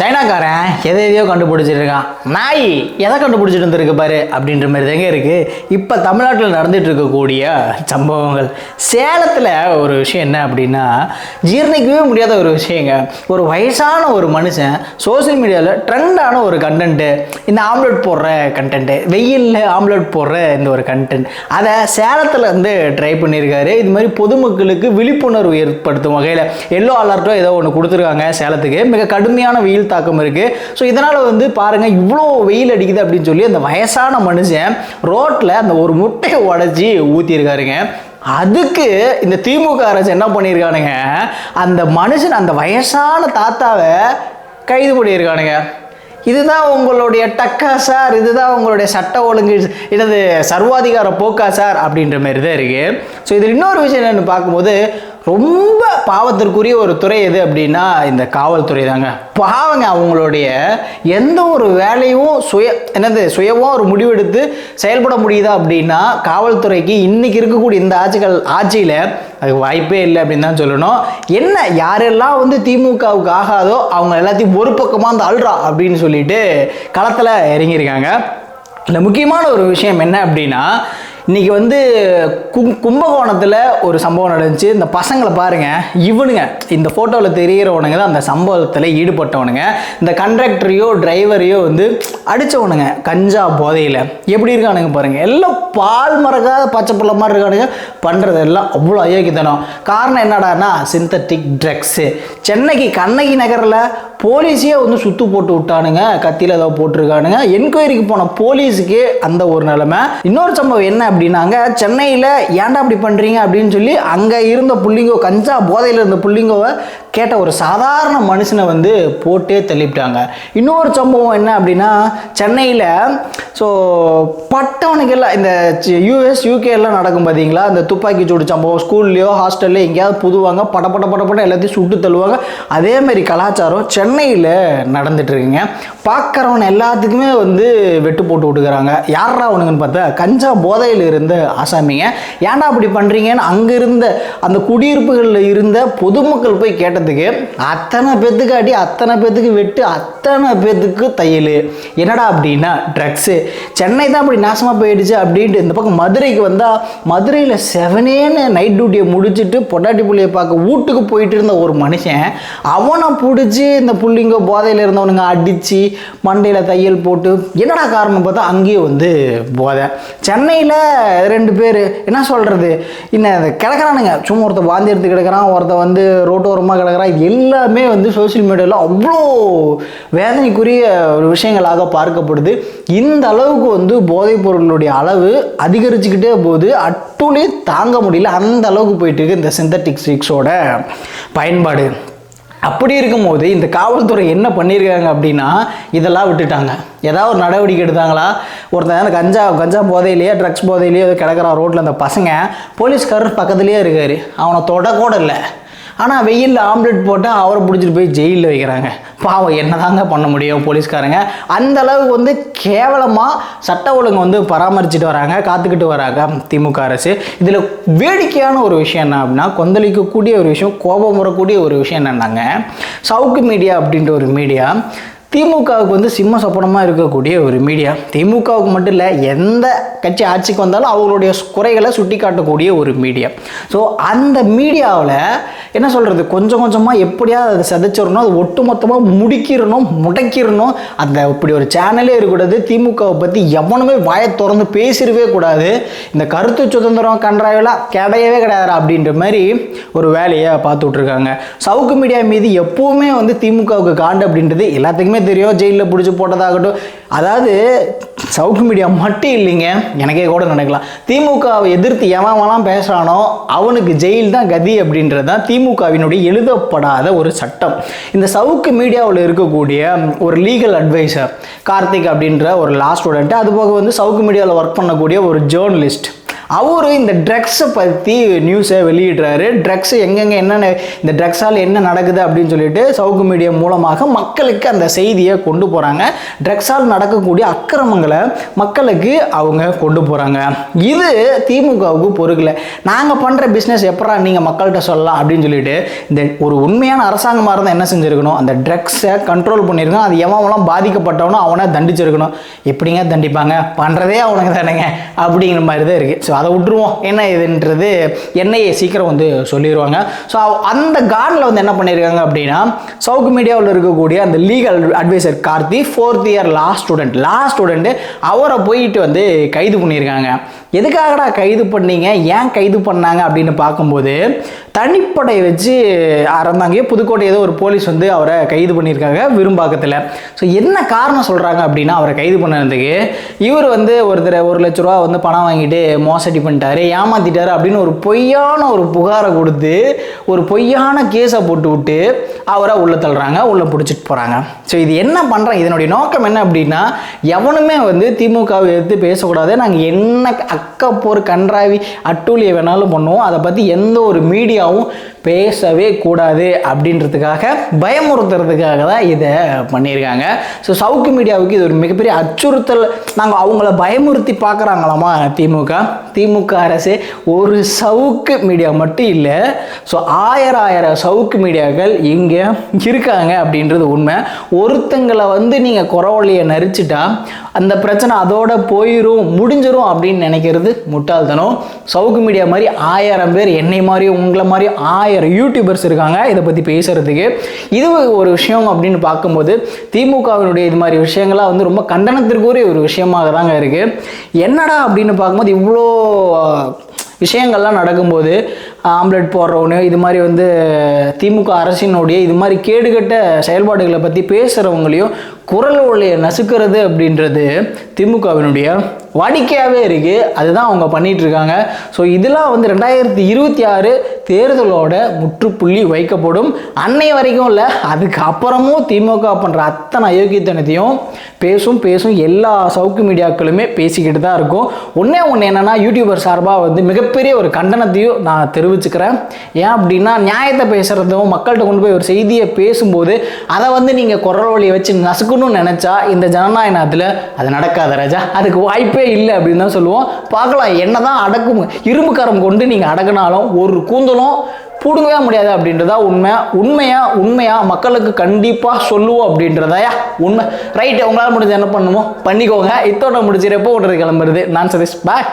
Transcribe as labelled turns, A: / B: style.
A: சைனாக்காரன் எதை எதையோ கண்டுபிடிச்சிட்டு இருக்கான் நாய் எதை கண்டுபிடிச்சிட்டு இருந்திருக்கு பாரு அப்படின்ற மாதிரி தாங்க இருக்கு. இப்போ தமிழ்நாட்டில் நடந்துட்டு இருக்கக்கூடிய சம்பவங்கள். சேலத்தில் ஒரு விஷயம் என்ன அப்படின்னா ஜீரணிக்கவே முடியாத ஒரு விஷயங்க. ஒரு வயசான ஒரு மனுஷன் சோஷியல் மீடியாவில் ட்ரெண்டான ஒரு கண்டென்ட்டு இந்த ஆம்லெட் போடுற கண்டென்ட்டு வெயிலில் ஆம்லெட் போடுற இந்த ஒரு கண்டென்ட் அதை சேலத்தில் வந்து ட்ரை பண்ணியிருக்காரு இது மாதிரி பொதுமக்களுக்கு விழிப்புணர்வு ஏற்படுத்தும் வகையில் எல்லோ அலர்ட்டோ ஏதோ ஒன்று கொடுத்துருக்காங்க சேலத்துக்கு. மிக கடுமையான வெயில் தாக்கம் இருக்குது ஸோ இதனால் வந்து பாருங்கள் இவ்வளோ வெயில் அடிக்குது அப்படின்னு சொல்லி அந்த வயசான மனுஷன் ரோட்டில் அந்த ஒரு முட்டையை உடச்சி ஊற்றிருக்காருங்க அதுக்கு இந்த திமுக அரசு என்ன பண்ணியிருக்கானுங்க? அந்த மனுஷன் அந்த வயசான தாத்தாவை கைது பண்ணியிருக்கானுங்க. இதுதான் உங்களுடைய டக்கா சார் இதுதான் உங்களுடைய சட்ட ஒழுங்கு இடது சர்வாதிகார போக்கா சார் அப்படின்ற மாதிரி தான் இருக்குது ஸோ இதில் இன்னொரு விஷயம் என்னென்னு பார்க்கும்போது ரொம்ப பாவத்திற்குரிய ஒரு துறை எது அப்படின்னா இந்த காவல்துறை தாங்க. பாவங்க அவங்களுடைய எந்த ஒரு வேலையும் சுய என்னது சுயமாக ஒரு முடிவெடுத்து செயல்பட முடியுதா அப்படின்னா காவல்துறைக்கு இன்னைக்கு இருக்கக்கூடிய இந்த ஆட்சிகள் ஆட்சியில் அது வாய்ப்பே இல்லை அப்படின்னு தான் சொல்லணும். என்ன யாரெல்லாம் வந்து திமுகவுக்கு ஆகாதோ அவங்க எல்லாத்தையும் ஒரு பக்கமாக அந்த அல்றா அப்படின்னு சொல்லிட்டு களத்தில் இறங்கியிருக்காங்க. இந்த முக்கியமான ஒரு விஷயம் என்ன அப்படின்னா இன்னைக்கு வந்து கும் கும்பகோணத்தில் ஒரு சம்பவம் நடந்துச்சு. இந்த பசங்களை பாருங்க. இவனுங்க இந்த ஃபோட்டோவில் தெரிகிறவனுங்க தான் அந்த சம்பவத்தில் ஈடுபட்டவனுங்க. இந்த கண்டக்டரையோ டிரைவரையோ வந்து அடித்தவனுங்க கஞ்சா போதையில். எப்படி இருக்கானுங்க பாருங்க. எல்லாம் பால் மறக்காத பச்சை பிள்ளை மாதிரி இருக்கானுங்க. பண்ணுறது எல்லாம் அவ்வளோ அயோக்கியத்தனம். காரணம் என்னடான்னா சிந்தட்டிக் ட்ரக்ஸு சென்னைக்கு கண்ணகி நகரில் போலீஸே வந்து சுத்து போட்டு விட்டானுங்க. கத்தியில் ஏதோ போட்டிருக்கானுங்க. என்கொயரிக்கு போன போலீஸுக்கு அந்த ஒரு நிலைமை. இன்னொரு சம்பவம் என்ன அப்படின்னாங்க சென்னையில் ஏன்டா அப்படி பண்ணுறீங்க அப்படின்னு சொல்லி அங்கே இருந்த புள்ளிங்கோ கஞ்சா போதையில் இருந்த புள்ளிங்கோவை கேட்ட ஒரு சாதாரண மனுஷனை வந்து போட்டே தள்ளிவிட்டாங்க. இன்னொரு சம்பவம் என்ன அப்படின்னா சென்னையில் ஸோ பட்டவனுக்கெல்லாம் இந்த யூஎஸ் யூகே எல்லாம் நடக்கும் பார்த்தீங்களா இந்த துப்பாக்கி சூடு சம்பவம் ஸ்கூல்லையோ ஹாஸ்டல்லையோ எங்கேயாவது புதுவாங்க பட பட பட பட எல்லாத்தையும் சுட்டு தள்ளுவாங்க. அதேமாரி கலாச்சாரம் சென்னையில் நடந்துட்டுருக்குங்க பார்க்குறவன் எல்லாத்துக்குமே வந்து வெட்டு போட்டு விட்டுக்கிறாங்க. யாரா அவனுங்கன்னு பார்த்தா கஞ்சா போதையில் இருந்த ஆசாமிங்க ஏன்டா அப்படி பண்ணுறீங்கன்னு அங்கே இருந்த அந்த குடியிருப்புகளில் இருந்த பொதுமக்கள் போய் கேட்டதுக்கு அத்தனை பேத்துக்கு அடி அத்தனை பேத்துக்கு வெட்டு அத்தனை பேத்துக்கு தையல். என்னடா அப்படின்னா ட்ரக்ஸு சென்னை தான் அப்படி நாசமாக போயிடுச்சு அப்படின்ட்டு இந்த பக்கம் மதுரைக்கு வந்தால் மதுரையில் செவனேன்னு நைட் டியூட்டியை முடிச்சுட்டு பொட்டாட்டி புள்ளியை பார்க்க வீட்டுக்கு போயிட்டு இருந்த ஒரு மனுஷன் அவனை பிடிச்சி இந்த புள்ளிங்க போதையில் இருந்தவனுங்க அடித்து மண்டையில் தையல் போட்டு என்னடா காரணம் பார்த்தா அங்கேயே வந்து போதை. சென்னையில் ரெண்டு பேர். என்ன சொல்கிறது இன்னும் கிடக்கிறானுங்க. சும்மா ஒருத்தர் வாந்தி எடுத்து கிடக்கிறான் ஒருத்தர் வந்து ரோட்டோரமாக கிடக்கிறான். இது எல்லாமே வந்து சோஷியல் மீடியாவில் அவ்வளோ வேதனைக்குரிய ஒரு விஷயங்களாக பார்க்கப்படுது. இந்த அளவுக்கு வந்து போதைப் பொருளுடைய அளவு அதிகரிச்சுக்கிட்டே போகுது. அட்டுலே தாங்க முடியல. அந்த அளவுக்கு போயிட்டு இருக்கு இந்த சிந்தட்டிக் ஸ்டிக்ஸோட பயன்பாடு. அப்படி இருக்கும்போது இந்த காவல்துறை என்ன பண்ணியிருக்காங்க அப்படின்னா இதெல்லாம் விட்டுட்டாங்க. ஏதாவது ஒரு நடவடிக்கை எடுத்தாங்களா? ஒருத்தன் கஞ்சா கஞ்சா போதையிலேயே ட்ரக்ஸ் போதையிலேயே கிடக்கிற ரோட்டில் அந்த பசங்க போலீஸ்காரர் பக்கத்துலேயே இருக்காரு. அவனை தொட கூட இல்லை. ஆனால் வெயிலில் ஆம்லெட் போட்டால் அவரை பிடிச்சிட்டு போய் ஜெயிலில் வைக்கிறாங்க. பாவம் என்னதாங்க பண்ண முடியும் போலீஸ்காரங்க? அந்த அளவுக்கு வந்து கேவலமாக சட்ட ஒழுங்கு வந்து பராமரிச்சுட்டு வராங்க காத்துக்கிட்டு வராங்க திமுக அரசு. இதில் வேடிக்கையான ஒரு விஷயம் என்ன அப்படின்னா கொந்தளிக்கக்கூடிய ஒரு விஷயம் கோபம் வரக்கூடிய ஒரு விஷயம் என்னன்னாங்க சவுக்கு மீடியா அப்படின்ற ஒரு மீடியா திமுகவுக்கு வந்து சிம்ம சப்பனமாக இருக்கக்கூடிய ஒரு மீடியா திமுகவுக்கு மட்டும் இல்லை எந்த கட்சி ஆட்சிக்கு வந்தாலும் அவங்களுடைய குறைகளை சுட்டி காட்டக்கூடிய ஒரு மீடியா ஸோ அந்த மீடியாவில் என்ன சொல்கிறது கொஞ்சம் கொஞ்சமாக எப்படியாவது அதை சதைச்சிடணும் அது ஒட்டு மொத்தமாக முடிக்கிடணும் முடக்கிடணும். அந்த இப்படி ஒரு சேனலே இருக்கக்கூடாது. திமுகவை பற்றி எவனுமே வாயை திறந்து பேசிடவே கூடாது. இந்த கருத்து சுதந்திரம் கன்றாயெல்லாம் கிடையவே கிடையாது அப்படின்ற மாதிரி ஒரு வேலையை பார்த்து விட்ருக்காங்க சவுக்கு மீடியா மீது எப்போவுமே வந்து திமுகவுக்கு காண்டு அப்படின்றது எல்லாத்துக்குமே தெரியும். ஜெயிலில் பிடிச்சி போட்டதாகட்டும். அதாவது சவுக்கு மீடியா மட்டும் இல்லைங்க. எனக்கே கூட நினைக்கலாம். திமுகவை எதிர்த்து எவன்லாம் பேசுகிறானோ அவனுக்கு ஜெயில் தான் கதி அப்படின்றது தான் திமுகவினுடைய எழுதப்படாத ஒரு சட்டம். இந்த சவுக்கு மீடியாவில் இருக்கக்கூடிய ஒரு லீகல் அட்வைசர் கார்த்திக் அப்படின்ற ஒரு லா ஸ்டூடெண்ட்டு அது போக வந்து சவுக்கு மீடியாவில் ஒர்க் பண்ணக்கூடிய ஒரு ஜேர்னலிஸ்ட் அவர் இந்த ட்ரக்ஸை பற்றி நியூஸை வெளியிடுறாரு. ட்ரக்ஸ் எங்கெங்கே என்னென்ன இந்த ட்ரக்ஸால் என்ன நடக்குது அப்படின்னு சொல்லிட்டு சவுக்கு மீடியா மூலமாக மக்களுக்கு அந்த செய்தியை கொண்டு போகிறாங்க ட்ரக்ஸால் நடக்கக்கூடிய அக்கிரமங்களை மக்களுக்கு அவங்க கொண்டு போகிறாங்க இது திமுகவுக்கு பொறுக்கல. நாங்கள் பண்ணுற பிஸ்னஸ் எப்படா நீங்கள் மக்கள்கிட்ட சொல்லலாம் அப்படின்னு சொல்லிட்டு இந்த ஒரு உண்மையான அரசாங்கமாக இருந்தால் என்ன செஞ்சுருக்கணும்? அந்த ட்ரக்ஸை கண்ட்ரோல் பண்ணியிருக்கணும் அது எவன்லாம் பாதிக்கப்பட்டவனோ அவனை தண்டிச்சிருக்கணும். எப்படிங்க தண்டிப்பாங்க? பண்ணுறதே அவனுக்கு தானேங்க. அப்படிங்கிற மாதிரி தான் இருக்குது ஸோ அதை விட்டுருவோம். என்ன இதுன்றது என்ஐஏ சீக்கிரம் வந்து சொல்லிடுவாங்க ஸோ அந்த கார்டில் வந்து என்ன பண்ணியிருக்காங்க அப்படின்னா சவுக்கு மீடியாவில் இருக்கக்கூடிய அந்த legal adviser Karthi fourth year last student last student அவரை போயிட்டு வந்து கைது பண்ணியிருக்காங்க எதுக்காகடா கைது பண்ணீங்க? ஏன் கைது பண்ணாங்க? அப்படின்னு பார்க்கும்போது தனிப்படை வச்சு அறந்தாங்க. புதுக்கோட்டை ஏதோ ஒரு போலீஸ் வந்து அவரை கைது பண்ணியிருக்காங்க விரும்பாக்கத்தில். ஸோ என்ன காரணம் சொல்கிறாங்க அப்படின்னா அவரை கைது பண்ணதுக்கு இவர் வந்து ஒருத்தர் ஒரு லட்ச ரூபா வந்து பணம் வாங்கிட்டு மோசடி பண்ணிட்டாரு ஏமாத்திட்டாரு அப்படின்னு ஒரு பொய்யான ஒரு புகாரை கொடுத்து ஒரு பொய்யான கேஸை போட்டு விட்டு அவரை உள்ளே தள்ளுறாங்க உள்ளே பிடிச்சிட்டு போகிறாங்க ஸோ இது என்ன பண்ணுறாங்க இதனுடைய நோக்கம் என்ன அப்படின்னா எவனுமே வந்து திமுகவை எடுத்து பேசக்கூடாது. நாங்கள் என்ன அக்கப்போர் கன்றாவி அட்டூழியை வேணாலும் பண்ணுவோம். அதை பற்றி எந்த ஒரு மீடியாவும் பேசவே கூடாது அப்படின்றதுக்காக பயமுறுத்துறதுக்காக தான் இதை பண்ணியிருக்காங்க. ஸோ சவுக்கு மீடியாவுக்கு இது ஒரு மிகப்பெரிய அச்சுறுத்தல். நாங்கள் அவங்கள பயமுறுத்தி பார்க்குறாங்களாமா திமுக? திமுக அரசு ஒரு சவுக்கு மீடியா மட்டும் இல்லை. ஸோ ஆயிரம் ஆயிரம் சவுக்கு மீடியாக்கள் இங்கே இருக்காங்க அப்படின்றது உண்மை. ஒருத்தங்களை வந்து நீங்கள் குறவழியை நரிச்சிட்டா அந்த பிரச்சனை அதோட போயிடும் முடிஞ்சிடும் அப்படின்னு நினைக்கிறது முட்டாள்தனம். சவுக்கு மீடியா மாதிரி ஆயிரம் பேர் என்னை மாதிரியும் உங்களை மாதிரியும் ஆயிரம் யூடியூபர்ஸ் இருக்காங்க. இதை பற்றி பேசுகிறதுக்கு இது ஒரு விஷயம் அப்படின்னு பார்க்கும்போது திமுகவினுடைய இது மாதிரி விஷயங்கள்லாம் வந்து ரொம்ப கண்டனத்திற்குரிய ஒரு விஷயமாக தாங்க இருக்குது என்னடா அப்படின்னு பார்க்கும்போது இவ்வளோ விஷயங்கள்லாம் நடக்கும்போது ஆம்லெட் போடுறவனு இது மாதிரி வந்து திமுக அரசினுடைய இது மாதிரி கேடுகட்ட செயல்பாடுகளை பற்றி பேசுகிறவங்களையும் குரல் ஒளியை நசுக்கிறது அப்படின்றது திமுகவினுடைய வாடிக்கையாகவே இருக்குது அதுதான் அவங்க பண்ணிகிட்ருக்காங்க ஸோ இதெல்லாம் வந்து ரெண்டாயிரத்தி இருபத்தி ஆறு தேர்தலோட முற்றுப்புள்ளி வைக்கப்படும். அன்னை வரைக்கும் இல்லை அதுக்கு அப்புறமும் திமுக பண்ணுற அத்தனை அயோக்கியத்தனத்தையும் பேசும் பேசும் எல்லா சவுக்கு மீடியாக்களுமே பேசிக்கிட்டு தான் இருக்கும். ஒன்றே ஒன்று என்னென்னா யூடியூபர் சார்பாக வந்து மிகப்பெரிய ஒரு கண்டனத்தையும் நான் தெரிவிச்சுக்கிறேன். ஏன் அப்படின்னா நியாயத்தை பேசுகிறதும் மக்கள்கிட்ட கொண்டு போய் ஒரு செய்தியை பேசும்போது அதை வந்து நீங்கள் குரல் வழியை வச்சு நசுக்கணும்னு நினச்சா இந்த ஜனநாயக நாட்டில் அது நடக்காத ராஜா. அதுக்கு வாய்ப்பே இல்லை அப்படின்னு தான் சொல்லுவோம். பார்க்கலாம் என்ன தான் அடக்கும் இரும்பு கரம் கொண்டு நீங்கள் அடக்குனாலும் ஒரு கூந்தலும் பிடுங்கவே முடியாது அப்படின்றதா உண்மை. உண்மையா உண்மையாக மக்களுக்கு கண்டிப்பாக சொல்லுவோம் அப்படின்றதாயா உண்மை. ரைட்டு உங்களால் முடிஞ்ச என்ன பண்ணுமோ பண்ணிக்கோங்க. இத்தோட முடிச்சு எப்போ கிளம்புறது. நான் சதீஷ் பாய்